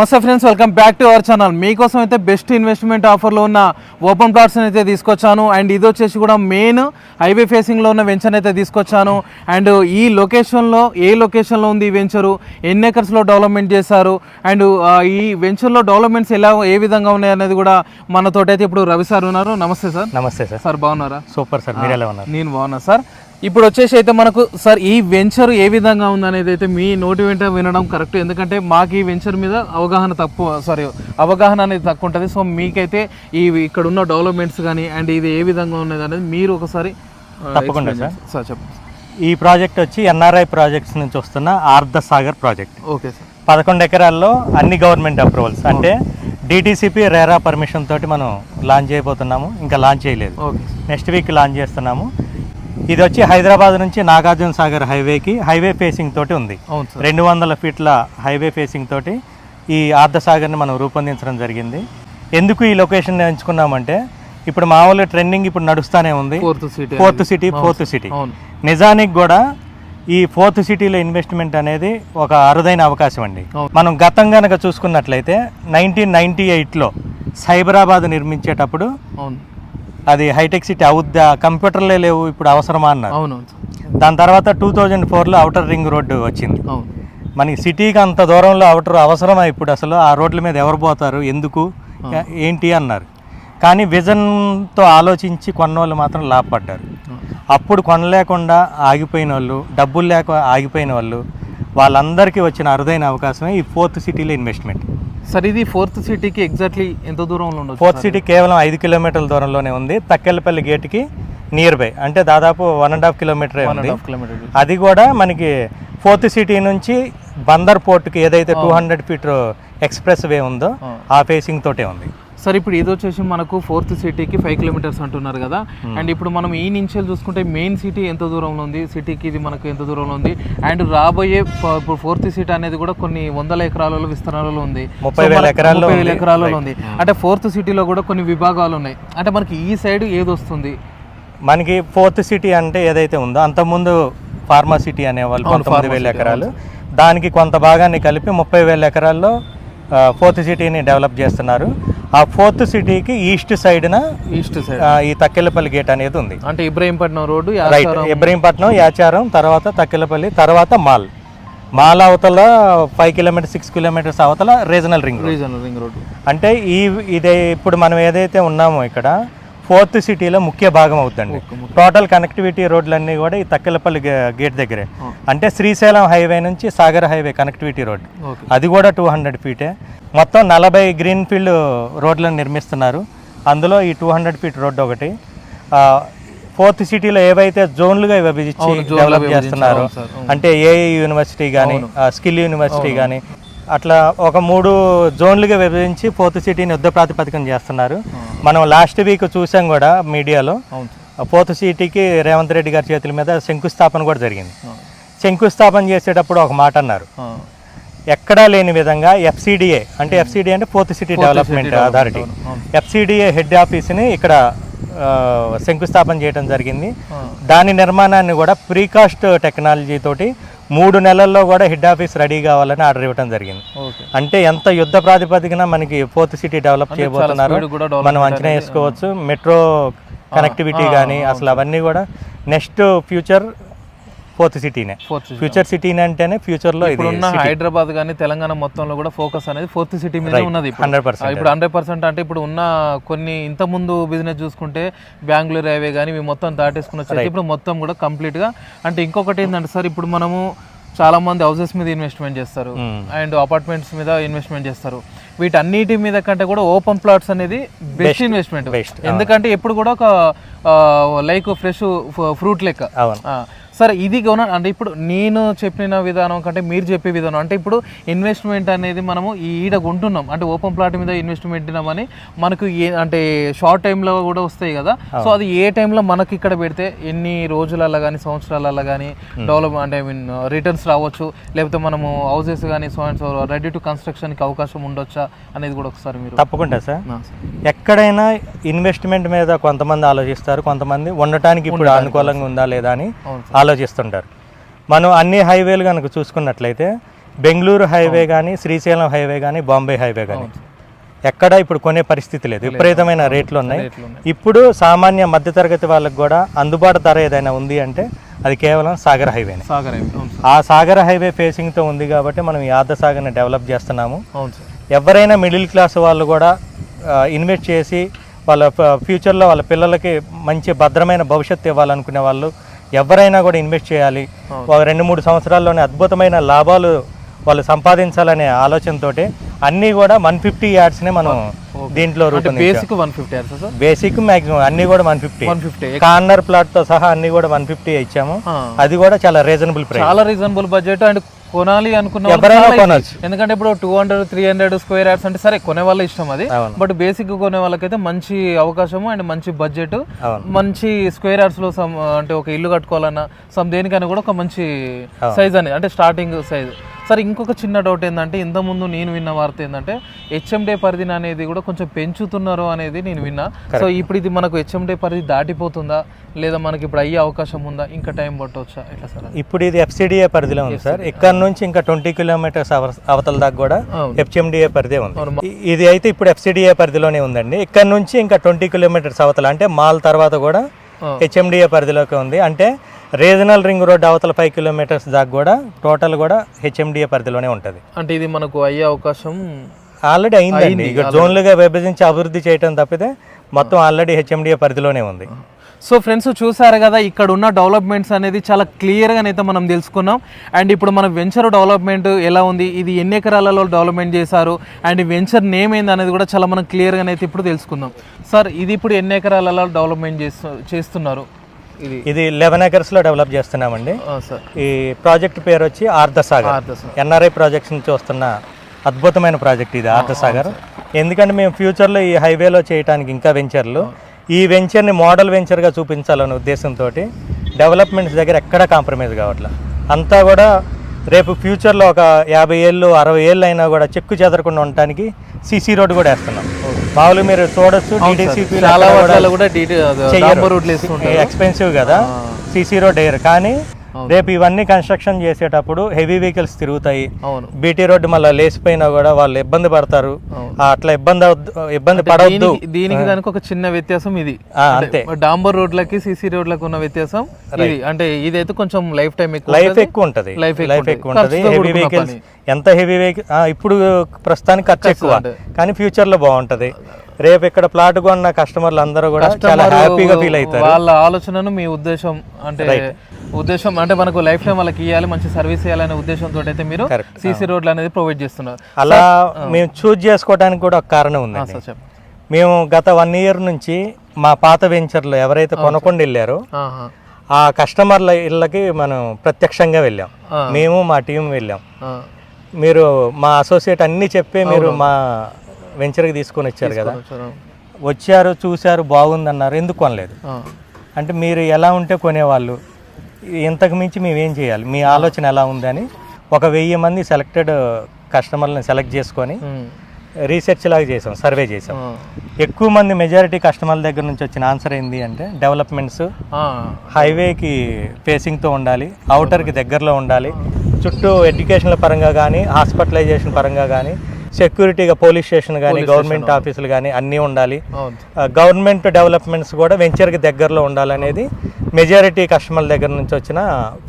నమస్తే friends welcome back to our channel మీకోసం అయితే బెస్ట్ ఇన్వెస్ట్మెంట్ ఆఫర్లో ఉన్న ఓపెన్ ప్లాట్స్ అయితే తీసుకొచ్చాను. అండ్ ఇది వచ్చేసి కూడా మెయిన్ హైవే ఫేసింగ్లో ఉన్న వెంచర్ అయితే తీసుకొచ్చాను. అండ్ ఈ లొకేషన్లో ఏ లొకేషన్లో ఉంది ఈ వెంచరు ఎన్ని ఎకర్స్లో డెవలప్మెంట్ చేశారు? అండ్ ఈ వెంచర్లో డెవలప్మెంట్స్ ఎలా ఏ విధంగా ఉన్నాయి అనేది కూడా మనతోటైతే ఇప్పుడు రవి సార్ ఉన్నారు. నమస్తే సార్ నమస్తే సార్ సార్ బాగున్నారా? సూపర్ సార్ మీరు ఎలా ఉన్నారు? నేను బాగున్నా. సార్ ఇప్పుడు వచ్చేసి అయితే మనకు సార్ ఈ వెంచర్ ఏ విధంగా ఉందనేది అయితే మీ నోటి వెంట వినడం కరెక్ట్ ఎందుకంటే మాకు ఈ వెంచర్ మీద అవగాహన తక్కువ సారీ అవగాహన అనేది తక్కువ ఉంటుంది. సో మీకైతే ఈ ఇక్కడ ఉన్న డెవలప్మెంట్స్ కానీ అండ్ ఇది ఏ విధంగా ఉన్నది అనేది మీరు ఒకసారి ఆ, తప్పకుండా చేయండి. సార్. చెప్పండి. ఈ ప్రాజెక్ట్ వచ్చి ఎన్ఆర్ఐ ప్రాజెక్ట్స్ నుంచి వస్తున్న Ardha Sagar project. Okay sir. పదకొండు ఎకరాల్లో అన్ని గవర్నమెంట్ అప్రూవల్స్ అంటే డిటీసీపీ రేరా పర్మిషన్ తోటి మనం లాంచ్ చేయబోతున్నాము. ఇంకా లాంచ్ చేయలేదు. ఓకే నెక్స్ట్ వీక్ లాంచ్ చేస్తున్నాము. ఇది వచ్చి హైదరాబాద్ నుంచి నాగార్జున సాగర్ హైవేకి హైవే ఫేసింగ్ తోటి ఉంది. రెండు వందల ఫీట్ల హైవే ఫేసింగ్ తోటి ఈ ఆర్ధ సాగర్ని మనం రూపొందించడం జరిగింది. ఎందుకు ఈ లొకేషన్ ఎంచుకున్నామంటే ఇప్పుడు మామూలుగా ట్రెండింగ్ ఇప్పుడు నడుస్తూనే ఉంది. Fourth seat fourth city fourth city. అవును. నిజానికి కూడా ఈ ఫోర్త్ సిటీలో ఇన్వెస్ట్మెంట్ అనేది ఒక అరుదైన అవకాశం అండి. మనం గతం గనక చూసుకున్నట్లయితే నైన్టీన్ నైన్టీ ఎయిట్లో సైబరాబాద్ నిర్మించేటప్పుడు అది హైటెక్ సిటీ అవుద్దా కంప్యూటర్లే లేవు ఇప్పుడు అవసరమా అన్నారు. అవును దాని తర్వాత టూ థౌజండ్ ఫోర్లో అవుటర్ రింగ్ రోడ్డు వచ్చింది. మనకి సిటీకి అంత దూరంలో అవుటర్ అవసరమా ఇప్పుడు అసలు? ఆ రోడ్ల మీద ఎవరు పోతారు? ఎందుకు? ఏంటి అన్నారు. కానీ విజన్తో ఆలోచించి కొన్న వాళ్ళు మాత్రం లాభపడ్డారు. అప్పుడు కొనలేకుండా ఆగిపోయిన వాళ్ళు డబ్బులు లేక ఆగిపోయిన వాళ్ళు వాళ్ళందరికీ వచ్చిన అరుదైన అవకాశమే ఈ ఫోర్త్ సిటీలో ఇన్వెస్ట్మెంట్. సార్ ఇది ఫోర్త్ సిటీకి ఎగ్జాక్ట్లీ ఎంత దూరంలో ఉండొచ్చు ఫోర్త్ సిటీ కేవలం ఐదు కిలోమీటర్ల దూరంలోనే ఉంది. తక్కెళ్ళపల్లి గేట్కి నియర్ బై అంటే దాదాపు వన్ అండ్ హాఫ్ కిలోమీటర్ ఉంది. అది కూడా మనకి ఫోర్త్ సిటీ నుంచి బందర్ పోర్ట్కి ఏదైతే two hundred feet express way ఉందో. ఆ. ఫేసింగ్ తోటే ఉంది. సార్ ఇప్పుడు ఇది వచ్చేసి మనకు ఫోర్త్ సిటీకి ఫైవ్ కిలోమీటర్స్ అంటున్నారు కదా. అండ్ ఇప్పుడు మనం ఈ నుంచి చూసుకుంటే మెయిన్ సిటీ ఎంత దూరంలో ఉంది? సిటీకి ఇది మనకు ఎంత దూరంలో ఉంది? అండ్ రాబోయే ఇప్పుడు ఫోర్త్ సిటీ అనేది కూడా కొన్ని వందల ఎకరాలలో విస్తరణలో ఉంది. ముప్పై వేల ఎకరాల్లో ఉంది. ఎకరాలలో ఉంది. అంటే ఫోర్త్ సిటీలో కూడా కొన్ని విభాగాలు ఉన్నాయి. అంటే మనకి ఈ సైడ్ ఏది వస్తుంది? మనకి ఫోర్త్ సిటీ అంటే ఏదైతే ఉందో అంతకుముందు ఫార్మా సిటీ అనేవాళ్ళు పంతొమ్మిది వేల ఎకరాలు. దానికి కొంత భాగాన్ని కలిపి ముప్పై వేల ఎకరాల్లో ఫోర్త్ సిటీని డెవలప్ చేస్తున్నారు. ఆ ఫోర్త్ సిటీకి ఈస్ట్ సైడ్న ఈస్ట్ సైడ్. ఈ తక్కెళ్ళపల్లి గేట్ అనేది ఉంది. అంటే ఇబ్రహీంపట్నం రోడ్డు రైట్ ఇబ్రహీంపట్నం యాచారం తర్వాత తక్కెళ్ళపల్లి తర్వాత మాల్. మాల్ అవతల ఫైవ్ కిలోమీటర్స్ సిక్స్ కిలోమీటర్స్ అవతల regional ring road. Regional ring road. అంటే ఈ ఇదే ఇప్పుడు మనం ఏదైతే ఉన్నామో ఇక్కడ ఫోర్త్ సిటీలో ముఖ్య భాగం అవుతుందండి. టోటల్ కనెక్టివిటీ రోడ్లన్నీ కూడా ఈ తక్కెలపల్లి గేట్ దగ్గరే. అంటే శ్రీశైలం హైవే నుంచి సాగర్ హైవే కనెక్టివిటీ రోడ్. అది కూడా టూ హండ్రెడ్ ఫీటే. మొత్తం నలభై గ్రీన్ ఫీల్డ్ రోడ్లను నిర్మిస్తున్నారు. అందులో ఈ టూ హండ్రెడ్ ఫీట్ రోడ్డు ఒకటి. ఫోర్త్ సిటీలో ఏవైతే జోన్లుగా విభజించి డెవలప్. చేస్తున్నారు. అంటే ఏఐ యూనివర్సిటీ కానీ స్కిల్ యూనివర్సిటీ కానీ అట్లా ఒక మూడు జోన్లుగా విభజించి ఫోర్త్ సిటీని యుద్ధ ప్రాతిపదికన చేస్తున్నారు మనం లాస్ట్ వీక్ చూసాం కూడా మీడియాలో ఫోర్త్ సిటీకి రేవంత్ రెడ్డి గారి చేతుల మీద శంకుస్థాపన కూడా జరిగింది. శంకుస్థాపన చేసేటప్పుడు ఒక మాట అన్నారు. ఎక్కడా లేని విధంగా ఎఫ్సిడిఏ అంటే ఎఫ్సిడిఏ అంటే fourth city development authority. FCDA head ఆఫీస్ని ఇక్కడ శంకుస్థాపన చేయడం జరిగింది. దాని నిర్మాణాన్ని కూడా ప్రీకాస్ట్ టెక్నాలజీ తోటి మూడు నెలల్లో కూడా హెడ్ ఆఫీస్ రెడీ కావాలని ఆర్డర్ ఇవ్వడం జరిగింది. అంటే ఎంత యుద్ధ ప్రాతిపదికన మనకి ఫోర్త్ సిటీ డెవలప్ చేయబోతున్నారు? మనం అంచనా వేసుకోవచ్చు. మెట్రో కనెక్టివిటీ కానీ అసలు అవన్నీ కూడా నెక్స్ట్ ఫ్యూచర్ ఫోర్త్ సిటీనే. ఫ్యూచర్ సిటీనే అంటేనే ఫ్యూచర్లో ఇది ఇప్పుడున్న హైదరాబాద్ కానీ తెలంగాణ మొత్తంలో కూడా ఫోకస్ అనేది ఫోర్త్ సిటీ మీద ఉన్నది ఇప్పుడు. Hundred percent. ఇప్పుడు హండ్రెడ్ పర్సెంట్ అంటే ఇప్పుడు ఉన్న కొన్ని ఇంత ముందు బిజినెస్ చూసుకుంటే బెంగళూరు హైవే కానీ మొత్తం దాటేసుకుని వచ్చేసి ఇప్పుడు మొత్తం కూడా కంప్లీట్గా అంటే ఇంకొకటి ఏంటంటే సార్ ఇప్పుడు మనము చాలా మంది హౌసెస్ మీద ఇన్వెస్ట్మెంట్ చేస్తారు. అండ్ అపార్ట్మెంట్స్ మీద ఇన్వెస్ట్మెంట్ చేస్తారు. వీటన్నిటి మీద కంటే కూడా ఓపెన్ ప్లాట్స్ అనేది బెస్ట్ ఇన్వెస్ట్మెంట్. ఎందుకంటే ఎప్పుడు కూడా ఒక లైక్ ఫ్రెష్ ఫ్రూట్ లెక్క. సరే ఇది కొన అంటే ఇప్పుడు నేను చెప్పిన విధానం కంటే మీరు చెప్పే విధానం అంటే ఇప్పుడు ఇన్వెస్ట్మెంట్ అనేది మనము ఈడ కొంటున్నాం. అంటే ఓపెన్ ప్లాట్ మీద ఇన్వెస్ట్మెంట్ పెట్టినామని మనకు ఏ అంటే షార్ట్ టైంలో కూడా వస్తాయి కదా. సో అది ఏ టైంలో మనకి ఇక్కడ పెడితే ఎన్ని రోజులలో కానీ సంవత్సరాలలో కానీ డెవలప్ అంటే ఐ మీన్ రిటర్న్స్ రావచ్చు. లేకపోతే మనము హౌసెస్ కానీ so and so ready to కన్స్ట్రక్షన్కి అవకాశం ఉండొచ్చా అనేది కూడా ఒకసారి మీరు తప్పకుండా సార్. ఎక్కడైనా ఇన్వెస్ట్మెంట్ మీద కొంతమంది ఆలోచిస్తారు. కొంతమంది ఉండటానికి ఇప్పుడు అనుకూలంగా ఉందా లేదా అని ఆలోచిస్తుంటారు. మనం అన్ని హైవేలు కనుక చూసుకున్నట్లయితే బెంగళూరు హైవే కానీ శ్రీశైలం హైవే కానీ బాంబే హైవే కానీ ఎక్కడ ఇప్పుడు కొనే పరిస్థితి లేదు. విపరీతమైన రేట్లు ఉన్నాయి. ఇప్పుడు సామాన్య మధ్యతరగతి వాళ్ళకి కూడా అందుబాటు ధర ఏదైనా ఉంది అంటే అది కేవలం సాగర్ హైవేనే. సాగర్ సార్. ఆ సాగర్ హైవే ఫేసింగ్తో ఉంది కాబట్టి మనం ఈ ఆర్ధ సాగర్ని డెవలప్ చేస్తున్నాము. ఎవరైనా మిడిల్ క్లాస్ వాళ్ళు కూడా ఇన్వెస్ట్ చేసి వాళ్ళ ఫ్యూచర్లో వాళ్ళ పిల్లలకి మంచి భద్రమైన భవిష్యత్తు ఇవ్వాలనుకునే వాళ్ళు ఎవరైనా కూడా ఇన్వెస్ట్ చేయాలి. ఒక రెండు మూడు సంవత్సరాల్లోనే అద్భుతమైన లాభాలు వాళ్ళు సంపాదించాలనే ఆలోచనతోటి అన్నీ కూడా వన్ ఫిఫ్టీ యాడ్స్నే మనం దీంట్లో basic one fifty basic maximum అన్నీ కూడా one fifty. One fifty. Corner ప్లాట్తో సహా అన్నీ కూడా వన్ ఫిఫ్టీ ఇచ్చాము. అది కూడా చాలా రీజనబుల్ ప్రైస్ చాలా రీజనబుల్ బడ్జెట్ అండ్ కొనాలి అనుకున్న. ఎందుకంటే ఇప్పుడు two hundred three hundred square yards అంటే సరే కొనే వాళ్ళ ఇష్టం అది. బట్ బేసిక్ కొనే వాళ్ళకైతే మంచి అవకాశము అండ్ మంచి బడ్జెట్. మంచి స్క్వేర్ యార్డ్స్లో అంటే ఒక ఇల్లు కట్టుకోవాలన్నా సమ్ దేనికైనా కూడా ఒక మంచి సైజ్ అనేది అంటే స్టార్టింగ్ సైజ్ సరే ఇంకొక చిన్న డౌట్ ఏంటంటే ఇంతకుముందు నేను విన్న వార్త ఏంటంటే హెచ్ఎండే పరిధిని అనేది కూడా కొంచెం పెంచుతున్నారు అనేది నేను విన్నా. సో ఇప్పుడు ఇది మనకు హెచ్ఎండే పరిధి దాటిపోతుందా? లేదా మనకి ఇప్పుడు అయ్యే అవకాశం ఉందా? ఇంకా టైం పట్టవచ్చా ఎట్లా సార్? ఇప్పుడు ఇది ఎఫ్సిడిఏ పరిధిలో ఉంది సార్. ఇక్కడ నుంచి ఇంకా ట్వంటీ కిలోమీటర్స్ అవతల దాకా కూడా. హెచ్ఎండిఏ పరిధే ఉంది. ఇది అయితే ఇప్పుడు ఎఫ్సిడిఏ పరిధిలోనే ఉందండి. ఇక్కడ నుంచి ఇంకా ట్వంటీ కిలోమీటర్స్ అవతల అంటే మాల్ తర్వాత కూడా. హెచ్ఎండిఏ పరిధిలోకి ఉంది. అంటే రీజనల్ రింగ్ రోడ్ అవతల ఫైవ్ కిలోమీటర్స్ దాకా కూడా టోటల్ కూడా హెచ్ఎండిఏ పరిధిలోనే ఉంటుంది. అంటే ఇది మనకు అయ్యే అవకాశం ఆల్రెడీ అయిందండి. ఇక జోన్లుగా విభజించి అభివృద్ధి చేయడం తప్పితే మొత్తం ఆల్రెడీ హెచ్ఎండిఏ పరిధిలోనే ఉంది. సో ఫ్రెండ్స్ చూసారు కదా ఇక్కడ ఉన్న డెవలప్మెంట్స్ అనేది చాలా క్లియర్గా అయితే మనం తెలుసుకున్నాం. అండ్ ఇప్పుడు మన వెంచర్ డెవలప్మెంట్ ఎలా ఉంది ఇది ఎన్ని ఎకరాలలో డెవలప్మెంట్ చేశారు అండ్ వెంచర్ నేమ్ ఏంది అనేది కూడా చాలా మనం క్లియర్గా అయితే ఇప్పుడు తెలుసుకుందాం. సార్ ఇది ఇప్పుడు ఎన్ని ఎకరాలలో డెవలప్మెంట్ చేస్తు చేస్తున్నారు? ఇది లెవెన్ ఎకర్స్లో డెవలప్ చేస్తున్నామండి. ఈ ప్రాజెక్ట్ పేరు వచ్చి ఆర్ధసాగర్. ఎన్ఆర్ఐ ప్రాజెక్ట్స్ నుంచి వస్తున్న అద్భుతమైన ప్రాజెక్ట్ ఇది ఆర్ధసాగర్. ఎందుకంటే మేము ఫ్యూచర్లో ఈ హైవేలో చేయడానికి ఇంకా వెంచర్లు ఈ వెంచర్ని మోడల్ వెంచర్గా చూపించాలనే ఉద్దేశంతో డెవలప్మెంట్స్ దగ్గర ఎక్కడ కాంప్రమైజ్ కావట్లే. అంతా కూడా రేపు ఫ్యూచర్లో ఒక యాభై ఏళ్ళు అరవై ఏళ్ళు అయినా కూడా చెక్కు చెదరకుండా ఉండటానికి సీసీ రోడ్ కూడా వేస్తున్నాం. మామూలుగా మీరు చూడొచ్చు చాలా ఎక్స్పెన్సివ్ కదా సీసీ రోడ్ వేయరు. కానీ రేపు ఇవన్నీ కన్స్ట్రక్షన్ చేసేటప్పుడు హెవీ వెహికల్స్ తిరుగుతాయి. బీటీ రోడ్డు మళ్ళీ లేచిపోయినా కూడా వాళ్ళు ఇబ్బంది పడతారు. అట్లా ఇబ్బంది ఇబ్బంది పడవద్దు. దీనికి దీనికి ఒక చిన్న వ్యత్యాసం ఇది. అంతే. డాంబర్ రోడ్లకి సీసీ రోడ్లకు ఉన్న వ్యత్యాసం ఇది. అంటే ఇదైతే కొంచెం లైఫ్ టైం ఎక్కువ లైఫ్. ఎక్కువ ఉంటది. లైఫ్ ఎక్కువ ఉంటది. Heavy vehicles. ఎంత హెవీ వెహికల్ ఇప్పుడు ప్రస్తుతానికి ఖర్చు ఎక్కువ. కానీ ఫ్యూచర్లో బాగుంటది. రేపు ఇక్కడ ప్లాట్ కొన్న కస్టమర్లు అందరూ కూడా చాలా హ్యాపీగా ఫీల్ అవుతారు. వాళ్ళ ఆలోచనను మీ ఉద్దేశం అంటే ఉద్దేశం అంటే మనకు లైఫ్ టైం వాళ్ళకి ఇవ్వాలి మంచి సర్వీస్ ఇవ్వాలనే ఉద్దేశంతో అయితే మీరు. సీసీ రోడ్లు అనేది ప్రొవైడ్ చేస్తున్నారు. అలా మేము చూజ్ చేసుకోవడానికి కూడా ఒక కారణం చెప్పండి. మేము గత వన్ ఇయర్ నుంచి మా పాత వెంచర్లో ఎవరైతే కొనకుండా వెళ్ళారో. ఆ కస్టమర్ల ఇళ్ళకి మనం ప్రత్యక్షంగా వెళ్ళాం. మేము మా టీం వెళ్ళాం. మీరు మా అసోసియేట్ అన్ని చెప్పే మీరు మా వెంచర్కి తీసుకొని వచ్చారు కదా. వచ్చారు చూశారు బాగుందన్నారు ఎందుకు కొనలేదు. అంటే మీరు ఎలా ఉంటే కొనేవాళ్ళు ఇంతకు మించి మేము ఏం చేయాలి మీ ఆలోచన ఎలా ఉందని ఒక వెయ్యి మంది సెలెక్టెడ్ కస్టమర్లను సెలెక్ట్ చేసుకొని. రీసెర్చ్ లాగా చేసాం సర్వే చేసాం. ఎక్కువ మంది మెజారిటీ కస్టమర్ల దగ్గర నుంచి వచ్చిన ఆన్సర్ ఏంది అంటే డెవలప్మెంట్స్. హైవేకి ఫేసింగ్తో ఉండాలి అవుటర్కి దగ్గరలో ఉండాలి చుట్టూ ఎడ్యుకేషన్ల పరంగా కానీ హాస్పిటలైజేషన్ పరంగా కానీ సెక్యూరిటీగా పోలీస్ స్టేషన్ కానీ గవర్నమెంట్ ఆఫీసులు కానీ అన్నీ ఉండాలి. గవర్నమెంట్ డెవలప్మెంట్స్ కూడా వెంచర్కి దగ్గరలో ఉండాలనేది మెజారిటీ కస్టమర్ల దగ్గర నుంచి వచ్చిన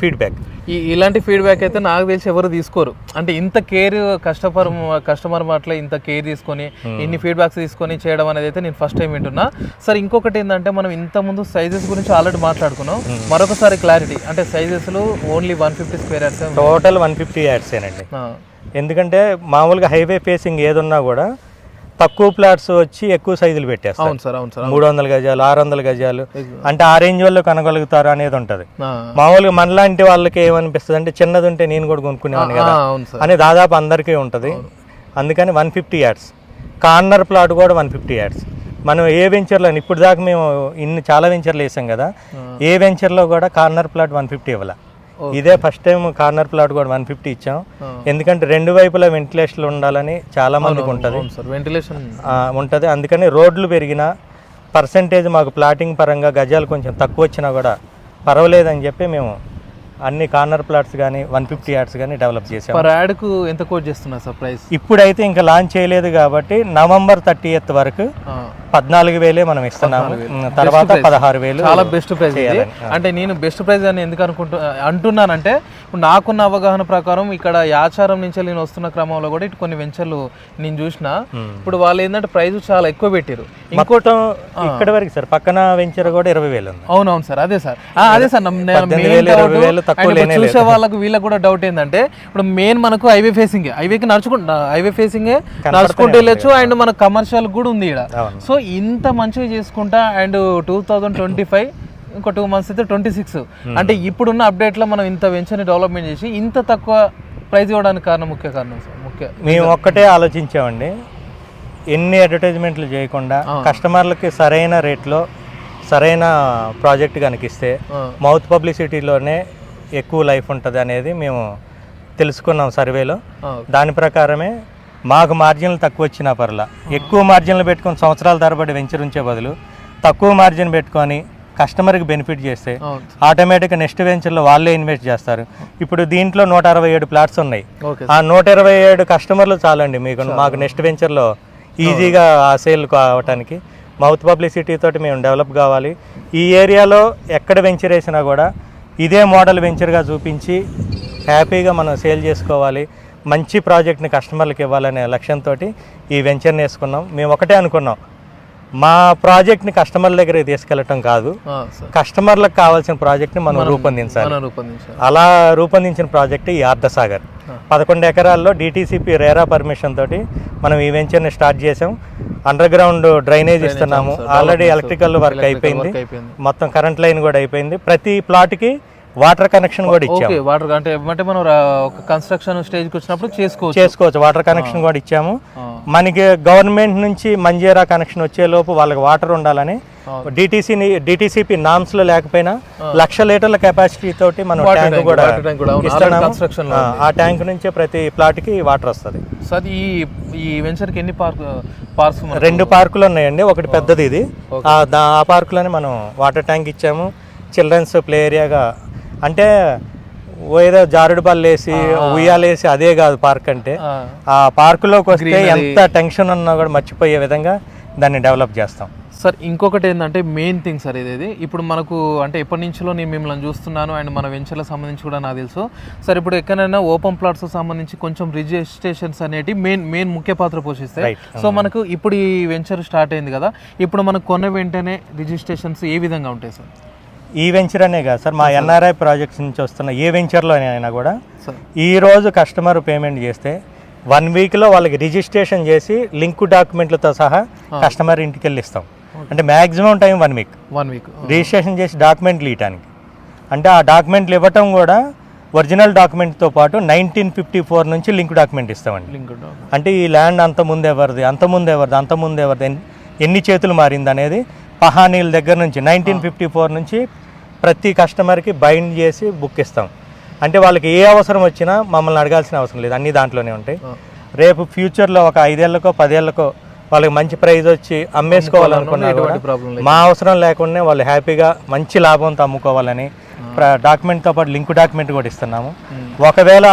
ఫీడ్బ్యాక్. ఈ ఇలాంటి ఫీడ్బ్యాక్ అయితే నాకు తెలిసి ఎవరు తీసుకోరు. అంటే ఇంత కేర్ కస్టమర్ కస్టమర్ మాటలో ఇంత కేర్ తీసుకొని ఇన్ని ఫీడ్బ్యాక్స్ తీసుకొని చేయడం అనేది అయితే నేను ఫస్ట్ టైం వింటున్నా. సార్ ఇంకొకటి ఏంటంటే మనం ఇంత ముందు సైజెస్ గురించి ఆల్రెడీ మాట్లాడుకున్నాం. మరొకసారి క్లారిటీ అంటే సైజెస్లు only one fifty square yards total one fifty యాడ్సేనండి. ఎందుకంటే మామూలుగా హైవే ఫేసింగ్ ఏదున్నా కూడా తక్కువ ప్లాట్స్ వచ్చి ఎక్కువ సైజులు పెట్టేస్తారు అవును సార్ అవును సార్ మూడు వందల గజాలు ఆరు వందల గజాలు. అంటే ఆ రేంజ్ వాళ్ళు కొనగలుగుతారు అనేది ఉంటుంది. మామూలుగా మనలాంటి వాళ్ళకి ఏమనిపిస్తుంది అంటే చిన్నది ఉంటే నేను కూడా కొనుక్కునేవాడిని ఆ, కదా. అని దాదాపు అందరికీ ఉంటుంది. అందుకని one fifty yards. Corner plot కూడా వన్ ఫిఫ్టీ యాడ్స్. మనం ఏ వెంచర్లో ఇప్పుడు దాకా మేము ఇన్ని చాలా వెంచర్లు వేసాం కదా. ఏ వెంచర్లో కూడా కార్నర్ ప్లాట్ వన్ ఫిఫ్టీ ఇవ్వాల. ఇదే ఫస్ట్ టైం కార్నర్ ప్లాట్ కూడా వన్ ఫిఫ్టీ ఇచ్చాం. ఎందుకంటే రెండు వైపులా వెంటిలేషన్ ఉండాలని చాలా మందికి ఉంటుంది. వెంటిలేషన్ ఉంటుంది. అందుకని రోడ్లు పెరిగినా పర్సంటేజ్ మాకు ప్లాటింగ్ పరంగా గజాలు కొంచెం తక్కువ వచ్చినా కూడా పర్వాలేదని చెప్పి మేము అన్ని కార్నర్ ప్లాట్స్ కానీ వన్ ఫిఫ్టీ యార్డ్స్ కానీ డెవలప్ చేసాం పర్ ఎంత కోట్ చేస్తున్నారు సార్ ప్రైస్? ఇప్పుడైతే ఇంకా లాంచ్ చేయలేదు కాబట్టి నవంబర్ థర్టీ ఎయిత్ వరకు పద్నాలుగు వేలే మనం ఇస్తున్నాము. తర్వాత. పదహారు వేలు చాలా బెస్ట్ ప్రైస్. అంటే నేను బెస్ట్ ప్రైస్ అని ఎందుకు అనుకుంటూ అంటున్నానంటే నాకున్న అవగాహన ప్రకారం ఇక్కడ యాచారం నుంచి నేను వస్తున్న క్రమంలో కూడా ఇటు కొన్ని వెంచర్లు నేను చూసిన. ఇప్పుడు వాళ్ళు ఏంటంటే ప్రైస్ చాలా ఎక్కువ పెట్టారు ఇంకోటి ఇక్కడ వరకు సార్ పక్కన వెంచర్ కూడా ఇరవై వేలు అవునవును సార్ అదే సార్. అదే సార్ తక్కువ చూసే వాళ్ళకు వీళ్ళకి కూడా డౌట్ ఏంటంటే ఇప్పుడు మెయిన్ మనకు హైవే ఫేసింగ్ హైవేకి నడుచుకుంటా హైవే ఫేసింగ్ నడుచుకుంటూ వెళ్ళొచ్చు అండ్ మన కమర్షియల్ కూడా ఉంది ఇక్కడ. సో ఇంత మంచిగా చేసుకుంటా and two thousand twenty five ఇంకో టూ మంత్స్ అయితే ట్వంటీ సిక్స్ అంటే ఇప్పుడున్న అప్డేట్లో మనం ఇంత వెంచర్ని డెవలప్మెంట్ చేసి ఇంత తక్కువ ప్రైస్ ఇవ్వడానికి కారణం ముఖ్య కారణం సార్ ముఖ్య. మేము ఒక్కటే ఆలోచించామండి. ఎన్ని అడ్వర్టైజ్మెంట్లు చేయకుండా కస్టమర్లకి సరైన రేట్లో సరైన ప్రాజెక్ట్ కనిపిస్తే మౌత్ పబ్లిసిటీలోనే ఎక్కువ లైఫ్ ఉంటుంది అనేది మేము తెలుసుకున్నాం సర్వేలో. దాని ప్రకారమే మాకు మార్జిన్లు తక్కువ వచ్చినా పర్లా. ఎక్కువ మార్జిన్లు పెట్టుకొని సంవత్సరాల తరబడి వెంచర్ ఉంచే బదులు తక్కువ మార్జిన్ పెట్టుకొని కస్టమర్కి బెనిఫిట్ చేస్తే అవును. ఆటోమేటిక్గా నెక్స్ట్ వెంచర్లో వాళ్ళే ఇన్వెస్ట్ చేస్తారు. ఇప్పుడు దీంట్లో నూట అరవై ఏడు ప్లాట్స్ ఉన్నాయి. ఆ నూట ఇరవై ఏడు కస్టమర్లు చాలండి మీకు. మాకు నెక్స్ట్ వెంచర్లో ఈజీగా ఆ సేల్ కావటానికి మౌత్ పబ్లిసిటీ తోటి మేము డెవలప్ కావాలి. ఈ ఏరియాలో ఎక్కడ వెంచర్ వేసినా కూడా ఇదే మోడల్ వెంచర్గా చూపించి హ్యాపీగా మనం సేల్ చేసుకోవాలి. మంచి ప్రాజెక్ట్ని కస్టమర్లకు ఇవ్వాలనే లక్ష్యంతో ఈ వెంచర్ని వేసుకున్నాం. మేము ఒకటే అనుకున్నాం. మా ప్రాజెక్ట్ని కస్టమర్ల దగ్గరికి తీసుకెళ్ళటం కాదు. కస్టమర్లకు కావాల్సిన ప్రాజెక్ట్ని మనం రూపొందించాలి. అలా రూపొందించిన ప్రాజెక్ట్ ఈ ఆర్ధసాగర్ పదకొండు ఎకరాల్లో డిటీసీపీ రేరా పర్మిషన్ తోటి మనం ఈ వెంచర్ని స్టార్ట్ చేసాం అండర్ గ్రౌండ్ డ్రైనేజ్ ఇస్తున్నాము. ఆల్రెడీ ఎలక్ట్రికల్ వర్క్ అయిపోయింది వర్క్ అయిపోయింది. మొత్తం కరెంట్ లైన్ కూడా అయిపోయింది. ప్రతి ప్లాట్కి వాటర్ కనెక్షన్ కూడా ఇచ్చాము. వాటర్ అంటే అంటే మనం ఒక కన్స్ట్రక్షన్ స్టేజ్కి వచ్చినప్పుడు చేసుకోవచ్చు. చేసుకోవచ్చు వాటర్ కనెక్షన్ కూడా ఇచ్చాము. మనకి గవర్నమెంట్ నుంచి మంజీరా కనెక్షన్ వచ్చే లోపు వాళ్ళకి వాటర్ ఉండాలని డిటీసీని డిటీసీపీ నామ్స్లో లేకపోయినా లక్ష లీటర్ల కెపాసిటీ తోటి మనం ట్యాంక్ కూడా లో ఆ, ట్యాంక్ నుంచే ప్రతి ప్లాట్కి వాటర్ వస్తుంది. సో అది ఈ ఈ వెంచర్కి ఎన్ని పార్క్ పార్క్స్ రెండు పార్కులు ఉన్నాయండి. ఒకటి పెద్దది ఇది. ఆ పార్కులోనే మనం వాటర్ ట్యాంక్ ఇచ్చాము. చిల్డ్రన్స్ ప్లే ఏరియాగా అంటే ఏదో జారుడు బళ్ళు వేసి ఉయ్యాలేసి అదే కాదు పార్క్ అంటే. ఆ. పార్కులోకి వస్తే ఎంత టెన్షన్ ఉన్నా కూడా మర్చిపోయే విధంగా దాన్ని డెవలప్ చేస్తాం. సార్ ఇంకొకటి ఏంటంటే మెయిన్ థింగ్ సార్ ఇది ఇప్పుడు మనకు అంటే ఎప్పటి నుంచో నేను మిమ్మల్ని చూస్తున్నాను అండ్ మన వెంచర్లకు సంబంధించి కూడా నాకు తెలుసు. సార్ ఇప్పుడు ఎక్కడైనా ఓపెన్ ప్లాట్స్ సంబంధించి కొంచెం రిజిస్ట్రేషన్స్ అనేవి మెయిన్ మెయిన్ ముఖ్య పాత్ర పోషిస్తాయి. సో మనకు ఇప్పుడు ఈ వెంచర్ స్టార్ట్ అయింది కదా. ఇప్పుడు మనకు కొన్న వెంటనే రిజిస్ట్రేషన్స్ ఏ విధంగా ఉంటాయి సార్? ఈ వెంచర్ అనే కాదు సార్ మా ఎన్ఆర్ఐ ప్రాజెక్ట్స్ నుంచి వస్తున్న ఏ వెంచర్లో అయినా కూడా ఈ రోజు కస్టమర్ పేమెంట్ చేస్తే వన్ వీక్లో వాళ్ళకి రిజిస్ట్రేషన్ చేసి లింక్ డాక్యుమెంట్లతో సహా కస్టమర్ ఇంటికి వెళ్ళి ఇస్తాం. అంటే maximum time one week one week registration చేసి డాక్యుమెంట్లు ఇవ్వటానికి అంటే ఆ డాక్యుమెంట్లు ఇవ్వటం కూడా ఒరిజినల్ డాక్యుమెంట్తో పాటు నైన్టీన్ ఫిఫ్టీ ఫోర్ నుంచి లింక్ డాక్యుమెంట్ ఇస్తామండి. అంటే ఈ ల్యాండ్ అంత ముందు ఎవరిది అంత ముందు ఎవరిది అంత ముందు ఎవరిది ఎన్- ఎన్ని చేతులు మారింది అనేది పహానీల దగ్గర నుంచి నైన్టీన్ ఫిఫ్టీ ఫోర్ నుంచి ప్రతి కస్టమర్కి బైండ్ చేసి బుక్ ఇస్తాం. అంటే వాళ్ళకి ఏ అవసరం వచ్చినా మమ్మల్ని అడగాల్సిన అవసరం లేదు. అన్ని దాంట్లోనే ఉంటాయి. రేపు ఫ్యూచర్లో ఒక ఐదేళ్ళకో పదేళ్ళకో వాళ్ళకి మంచి ప్రైజ్ వచ్చి అమ్మేసుకోవాలనుకున్నా మా అవసరం లేకుండా వాళ్ళు హ్యాపీగా మంచి లాభంతో అమ్ముకోవాలని డాక్యుమెంట్తో పాటు లింక్ డాక్యుమెంట్ కూడా ఇస్తున్నాము. ఒకవేళ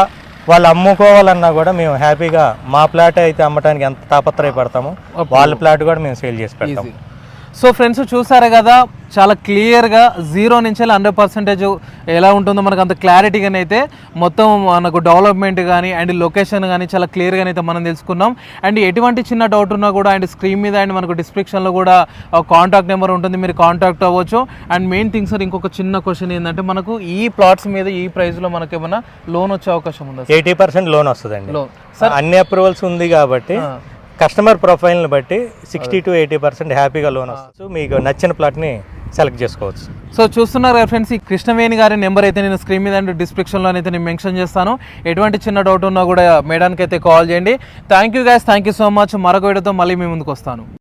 వాళ్ళు అమ్ముకోవాలన్నా కూడా మేము హ్యాపీగా మా ప్లాట్ అయితే అమ్మటానికి ఎంత తాపత్రయపడతామో వాళ్ళ ప్లాట్ కూడా మేము సేల్ చేసి పెడతాం. సో ఫ్రెండ్స్ చూసారు కదా చాలా క్లియర్గా జీరో నుంచి హండ్రెడ్ పర్సెంటేజ్ ఎలా ఉంటుందో మనకు అంత క్లారిటీగానే అయితే మొత్తం మనకు డెవలప్మెంట్ కానీ అండ్ లొకేషన్ కానీ చాలా క్లియర్గా అయితే మనం తెలుసుకున్నాం. అండ్ ఎటువంటి చిన్న డౌట్ ఉన్నా కూడా అండ్ స్క్రీన్ మీద అండ్ మనకు డిస్క్రిప్షన్లో కూడా కాంటాక్ట్ నెంబర్ ఉంటుంది మీరు కాంటాక్ట్ అవ్వచ్చు. అండ్ మెయిన్ థింగ్ సార్ ఇంకొక చిన్న క్వశ్చన్ ఏంటంటే మనకు ఈ ప్లాట్స్ మీద ఈ ప్రైస్లో మనకి ఏమైనా లోన్ వచ్చే అవకాశం ఉందా ఎయిటీ పర్సెంట్ లోన్ వస్తుందండి. లోన్ అన్ని అప్రూవల్స్ ఉంది కాబట్టి కస్టమర్ ప్రొఫైల్ని బట్టి సిక్స్టీ టు ఎయిటీ పర్సెంట్ హ్యాపీగా లోన్ వస్తుంది. మీకు నచ్చిన ప్లాట్ని సెలెక్ట్ చేసుకోవచ్చు. సో చూస్తున్నారు ఫ్రెండ్స్ ఈ కృష్ణవేణి గారి నెంబర్ అయితే నేను స్క్రీన్ మీద అండ్ డిస్క్రిప్షన్లో అయితే నేను మెన్షన్ చేస్తాను. ఎటువంటి చిన్న డౌట్ ఉన్నా కూడా మేడానికి అయితే కాల్ చేయండి. Thank you guys thank you so much మరొక వీడియోతో మళ్ళీ మీ ముందుకు వస్తాను.